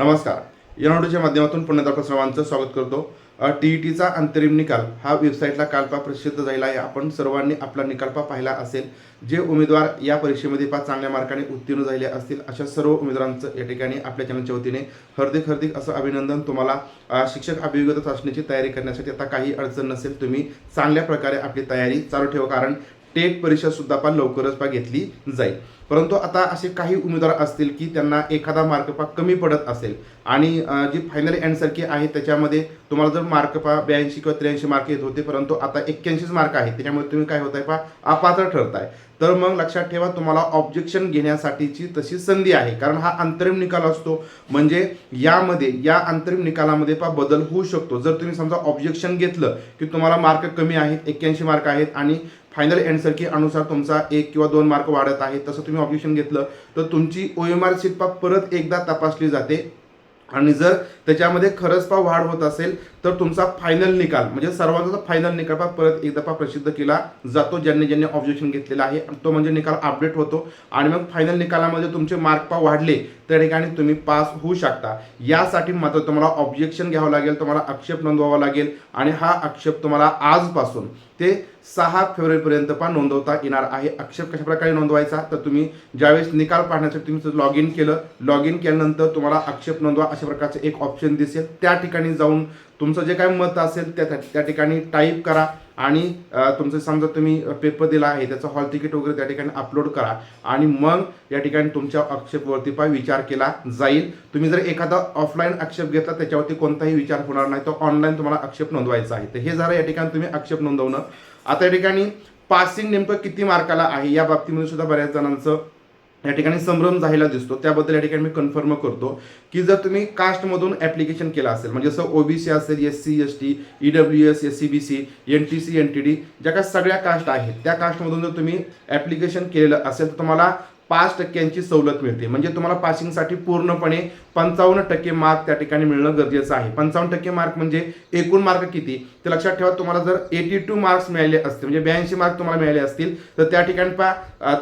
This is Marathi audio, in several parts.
नमस्कार. एनओडीच्या माध्यमातून पुन्हा डॉक्टर सर्वांचं स्वागत करतो. टी ई टीचा अंतरिम निकाल हा वेबसाईटला कालपा प्रसिद्ध झालेला आहे. आपण सर्वांनी आपला निकालपा पाहिला असेल. जे उमेदवार या परीक्षेमध्ये पाच चांगल्या मार्काने उत्तीर्ण झालेले असतील अशा सर्व उमेदवारांचं या ठिकाणी आपल्या चॅनलच्या वतीने हर्दिक हर्दिक असं अभिनंदन तुम्हाला. शिक्षक अभियोग्यता चाचणीची तयारी करण्यासाठी आता काही अडचण नसेल तुम्ही चांगल्या प्रकारे आपली तयारी चालू ठेवा. कारण टेट परीक्षा सुद्धा पण लवकरच पा घेतली जाईल. परंतु आता असे काही उमेदवार असतील की त्यांना एखादा मार्क पा कमी पडत असेल. आणि जी फायनल अँसर आहे त्याच्यामध्ये तुम्हाला जर मार्क पहा ब्याऐंशी किंवा त्र्याऐंशी मार्क येत होते परंतु आता एक्क्याऐंशीच मार्क आहे. त्याच्यामुळे तुम्ही काय होत आहे पा अपात्र ठरताय. तर मग लक्षात ठेवा तुम्हाला ऑब्जेक्शन घेण्यासाठीची तशी संधी आहे. कारण हा अंतरिम निकाल असतो. म्हणजे यामध्ये या अंतरिम निकालामध्ये पहा बदल होऊ शकतो. जर तुम्ही समजा ऑब्जेक्शन घेतलं की तुम्हाला मार्क कमी आहेत एक्क्याऐंशी मार्क आहेत आणि फायनल अँसर की अनुसार तुमचा एक किंवा दोन मार्क वाढत आहे तसं तुम्ही ऑब्जेक्शन घेतलं तर तुमची ओ एम आर सीट पा परत एकदा तपासली जाते. आणि जर त्याच्यामध्ये खरंच पा वाढ होत असेल तर तुमचा फायनल निकाल म्हणजे सर्वांचा फायनल निकाल पा परत एकदा पा प्रसिद्ध केला जातो ज्यांनी ज्यांनी ऑब्जेक्शन घेतलेला आहे तो म्हणजे निकाल अपडेट होतो. आणि मग फायनल निकालामध्ये तुमचे मार्क पा वाढले त्या ठिकाणी तुम्ही पास होऊ शकता. यासाठी मात्र तुम्हाला ऑब्जेक्शन घ्यावं लागेल तुम्हाला आक्षेप नोंदवावा लागेल आणि हा आक्षेप तुम्हाला आजपासून ते सहा फेब्रुवारीपर्यंत पण नोंदवता येणार आहे. आक्षेप कशाप्रकारे नोंदवायचा? तर तुम्ही ज्यावेळेस निकाल पाहण्यासाठी तुम्ही लॉग इन केलं लॉग इन केल्यानंतर तुम्हाला आक्षेप नोंदवा अशा प्रकारचं एक ऑप्शन दिसेल. त्या ठिकाणी जाऊन तुमचं जे काय मत असेल त्या त्या ठिकाणी टाईप करा. आणि तुमचं समजा तुम्ही पेपर दिला आहे त्याचं हॉल तिकीट वगैरे त्या ठिकाणी अपलोड करा आणि मग या ठिकाणी तुमच्या आक्षेपवरती पाय विचार केला जाईल. तुम्ही जर एखादा ऑफलाईन आक्षेप घेतला त्याच्यावरती कोणताही विचार होणार नाही. तर ऑनलाईन तुम्हाला आक्षेप नोंदवायचा आहे. तर हे झालं या ठिकाणी तुम्ही आक्षेप नोंदवणं. आता या ठिकाणी पासिंग नेमकं किती मार्काला आहे या बाबतीमध्ये सुद्धा बऱ्याच जणांचं या ठिकाणी संभ्रम झालेला दिसतो. त्याबद्दल या ठिकाणी मी कन्फर्म करतो की जर तुम्ही कास्टमधून ॲप्लिकेशन केलं असेल म्हणजे जसं ओबीसी असेल S C S T E W S S C B C N T C N T D ज्या काय सगळ्या कास्ट आहेत त्या कास्टमधून जर तुम्ही ॲप्लिकेशन केलेलं असेल तर तुम्हाला पाच टक्क्यांची सवलत मिळते. म्हणजे तुम्हाला पासिंगसाठी पूर्णपणे पंचावन्न टक्के मार्क त्या ठिकाणी मिळणं गरजेचं आहे. पंचावन्न टक्के मार्क म्हणजे एकूण मार्क किती? ते लक्षात ठेवा तुम्हाला जर एटी टू मार्क्स मिळाले असतील म्हणजे ब्याऐंशी मार्क तुम्हाला मिळाले असतील तर त्या ठिकाणी पा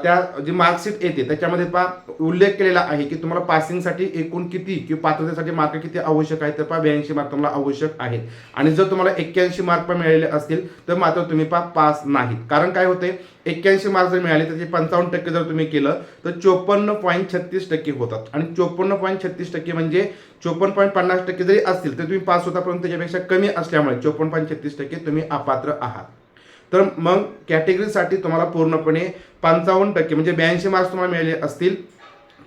त्या जी मार्कशीट येते त्याच्यामध्ये पा उल्लेख केलेला आहे की तुम्हाला पासिंगसाठी एकूण किती किंवा पात्रतेसाठी मार्क किती आवश्यक आहे तर पा ब्याऐंशी मार्क तुम्हाला आवश्यक आहेत. आणि जर तुम्हाला एक्क्याऐंशी मार्क पण मिळालेले असतील तर मात्र तुम्ही पा पास नाहीत. कारण काय होते एक्क्याऐंशी मार्क जर मिळाले त्याचे पंचावन्न टक्के जर तुम्ही केलं तर चोपन्न पॉईंट छत्तीस टक्के होतात. आणि चोपन्न पॉईंट छत्तीस टक्के म्हणजे चोपन्न पॉईंट पन्नास टक्के जरी असतील तर तुम्ही पास होता परंतु त्याच्यापेक्षा कमी असल्यामुळे चोपन्न पॉईंट छत्तीस टक्के तुम्ही अपात्र आहात. तर मग कॅटेगरीसाठी तुम्हाला पूर्णपणे पंचावन्न टक्के म्हणजे ब्याऐंशी मार्क्स तुम्हाला मिळाले असतील.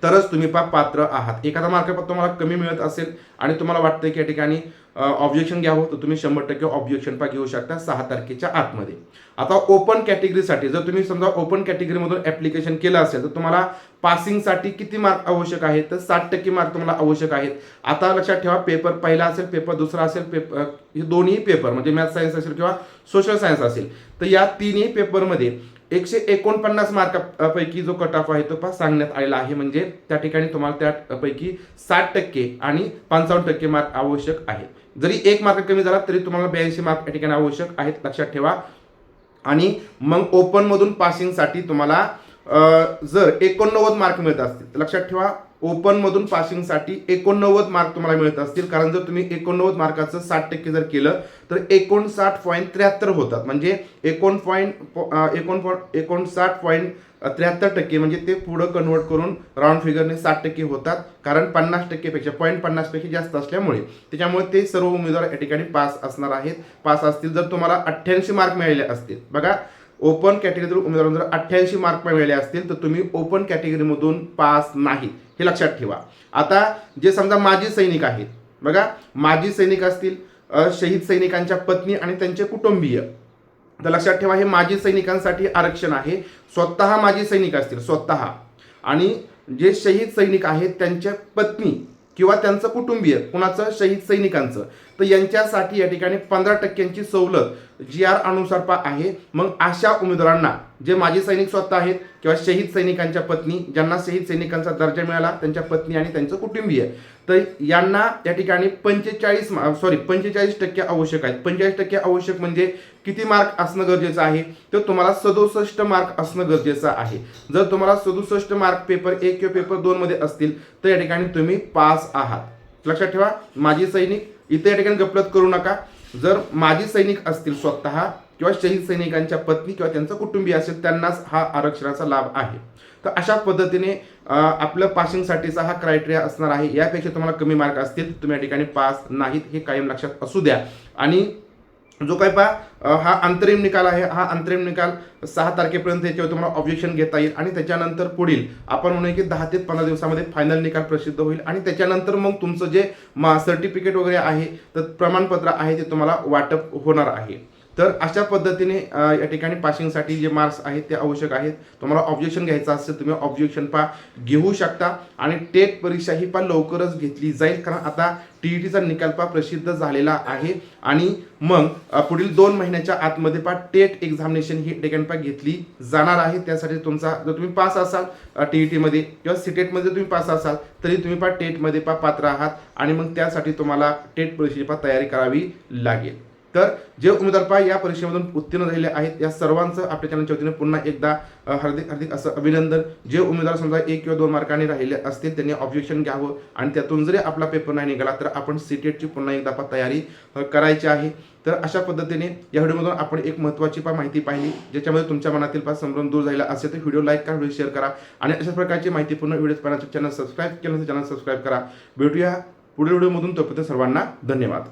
तरच तुम्ही पा पात्र आहात. एखादा मार्क तुम्हाला कमी मिळत असेल आणि तुम्हाला वाटतं की या ठिकाणी ऑब्जेक्शन घ्यावं हो, तर तुम्ही शंभर टक्के ऑब्जेक्शन पा घेऊ शकता सहा तारखेच्या आतमध्ये. आता ओपन कॅटेगरीसाठी जर तुम्ही समजा ओपन कॅटेगरीमधून ॲप्लिकेशन केलं असेल तर तुम्हाला पासिंगसाठी किती मार्क आवश्यक आहेत? तर साठ टक्के मार्क तुम्हाला आवश्यक आहेत. आता लक्षात ठेवा पेपर पहिला असेल पेपर दुसरा असेल पेपर हे दोन्ही पेपर म्हणजे मॅथ सायन्स असेल किंवा सोशल सायन्स असेल. तर या तिन्ही पेपरमध्ये एकशे एकोणपन्नास मार्कापैकी जो कट ऑफ आहे तो पा सांगण्यात आलेला आहे. म्हणजे त्या ठिकाणी तुम्हाला त्यापैकी साठ टक्के आणि पंचावन्न टक्के मार्क आवश्यक आहे. जरी एक मार्क कमी झाला तरी तुम्हाला ब्याऐंशी मार्क या ठिकाणी आवश्यक आहेत. लक्षात ठेवा. आणि मग ओपनमधून पासिंगसाठी तुम्हाला जर एकोणनव्वद मार्क मिळत असतील तर लक्षात ठेवा. ओपनमधून पासिंगसाठी एकोणनव्वद मार्क तुम्हाला मिळत असतील. कारण जर तुम्ही एकोणनव्वद मार्काचं साठ टक्के जर केलं तर एकोणसाठ पॉईंट त्र्याहत्तर होतात. म्हणजे एकोण पॉईंट एकोण पॉईंट एकोणसाठ पॉईंट त्र्याहत्तर टक्के म्हणजे ते पुढं कन्वर्ट करून राऊंड फिगरने साठ टक्के होतात. कारण पन्नास टक्केपेक्षा पॉईंट पन्नासपेक्षा जास्त असल्यामुळे त्याच्यामुळे ते सर्व उमेदवार या ठिकाणी पास असणार आहेत. पास असतील जर तुम्हाला अठ्ठ्याऐंशी मार्क मिळाले असतील. बघा ओपन कॅटेगरीतील उमेदवारांना जर अठ्ठ्याऐंशी मार्क मिळाले असतील तर तुम्ही ओपन कॅटेगरीमधून पास नाही हे लक्षात ठेवा. आता जे समजा माजी सैनिक आहेत बघा माजी सैनिक असतील शहीद सैनिकांच्या पत्नी आणि त्यांचे कुटुंबीय तर लक्षात ठेवा हे माजी सैनिकांसाठी आरक्षण आहे. स्वतः माजी सैनिक असतील स्वतः. आणि जे शहीद सैनिक आहेत त्यांच्या पत्नी किंवा त्यांचं कुटुंबीय कुणाचं? शहीद सैनिकांचं. तर यांच्यासाठी या ठिकाणी पंधरा टक्क्यांची सवलत जी आर अनुसार आहे. मग अशा उमेदवारांना जे माजी सैनिक स्वतः आहेत किंवा शहीद सैनिकांच्या पत्नी ज्यांना शहीद सैनिकांचा दर्जा मिळाला त्यांच्या पत्नी आणि त्यांचं कुटुंबीय. तर यांना या ठिकाणी पंचेचाळीस सॉरी पंचेचाळीस टक्के आवश्यक आहेत. पंचेचाळीस टक्के आवश्यक म्हणजे किती मार्क असणं गरजेचं आहे? तर तुम्हाला सदुसष्ट मार्क असणं गरजेचं आहे. जर तुम्हाला सदुसष्ट मार्क पेपर एक किंवा पेपर दोनमध्ये असतील तर या ठिकाणी तुम्ही पास आहात. लक्षात ठेवा माजी सैनिक इथे या ठिकाणी गपलत करू नका. जर माजी सैनिक असतील स्वतः किंवा शहीद सैनिकांच्या पत्नी किंवा त्यांचं कुटुंबीय असेल त्यांनाच हा आरक्षणाचा लाभ आहे. तर अशा पद्धतीने आपलं पासिंगसाठीचा हा क्रायटेरिया असणार आहे. यापेक्षा तुम्हाला कमी मार्क असतील. तुम्ही या ठिकाणी पास नाहीत हे कायम लक्षात असू द्या. आणि जो काय पहा हा अंतरिम निकाल आहे हा अंतरिम निकाल सहा तारखेपर्यंत याच्यावर तुम्हाला ऑब्जेक्शन घेता येईल आणि त्याच्यानंतर पुढील आपण म्हणूया की दहा ते पंधरा दिवसामध्ये फायनल निकाल प्रसिद्ध होईल आणि त्याच्यानंतर मग तुमचं जे मा सर्टिफिकेट वगैरे आहे तर प्रमाणपत्र आहे ते तुम्हाला वाटप होणार आहे. तर अशा पद्धतीने या ठिकाणी पासिंगसाठी जे मार्क्स आहेत ते आवश्यक आहेत. तुम्हाला ऑब्जेक्शन घ्यायचं असेल तुम्ही ऑब्जेक्शन पा घेऊ शकता. आणि टेट परीक्षा ही पा लवकरच घेतली जाईल कारण आता टी ई टीचा निकाल पा प्रसिद्ध झालेला आहे. आणि मग पुढील दोन महिन्याच्या आतमध्ये पा टेट एक्झामिनेशन ही ठिकाणी पा घेतली जाणार आहे. त्यासाठी तुमचा जर तुम्ही पास असाल टी ई टीमध्ये किंवा सीटेटमध्ये तुम्ही पास असाल तरी तुम्ही पा टेटमध्ये पा पात्र आहात. आणि मग त्यासाठी तुम्हाला टेट परीक्षेची पा तयारी करावी लागेल. तर जे उमेदवार पहा या परीक्षेमधून उत्तीर्ण झालेले आहेत या सर्वांचं आपल्या चॅनलच्या वतीने पुन्हा एकदा हार्दिक हार्दिक असं अभिनंदन. जे उमेदवार समजा एक किंवा दोन मार्काने राहिले असतील त्यांनी ऑब्जेक्शन घ्यावं आणि त्यातून जरी आपला पेपर नाही निघाला तर आपण सीटेटची पुन्हा एकदा पा तयारी करायची आहे. तर अशा पद्धतीने या व्हिडिओमधून आपण एक महत्त्वाची पा माहिती पाहिली ज्याच्यामध्ये तुमच्या मनातील पा संभ्रम दूर झाला असेल तर व्हिडिओ लाईक करा व्हिडिओ शेअर करा आणि अशा प्रकारची माहिती पूर्ण व्हिडिओ पाहण्याचं चॅनल सबस्क्राईब केलं चॅनल सबस्क्राईब करा. भेटूया पुढील व्हिडिओमधून. तोपर्यंत सर्वांना धन्यवाद.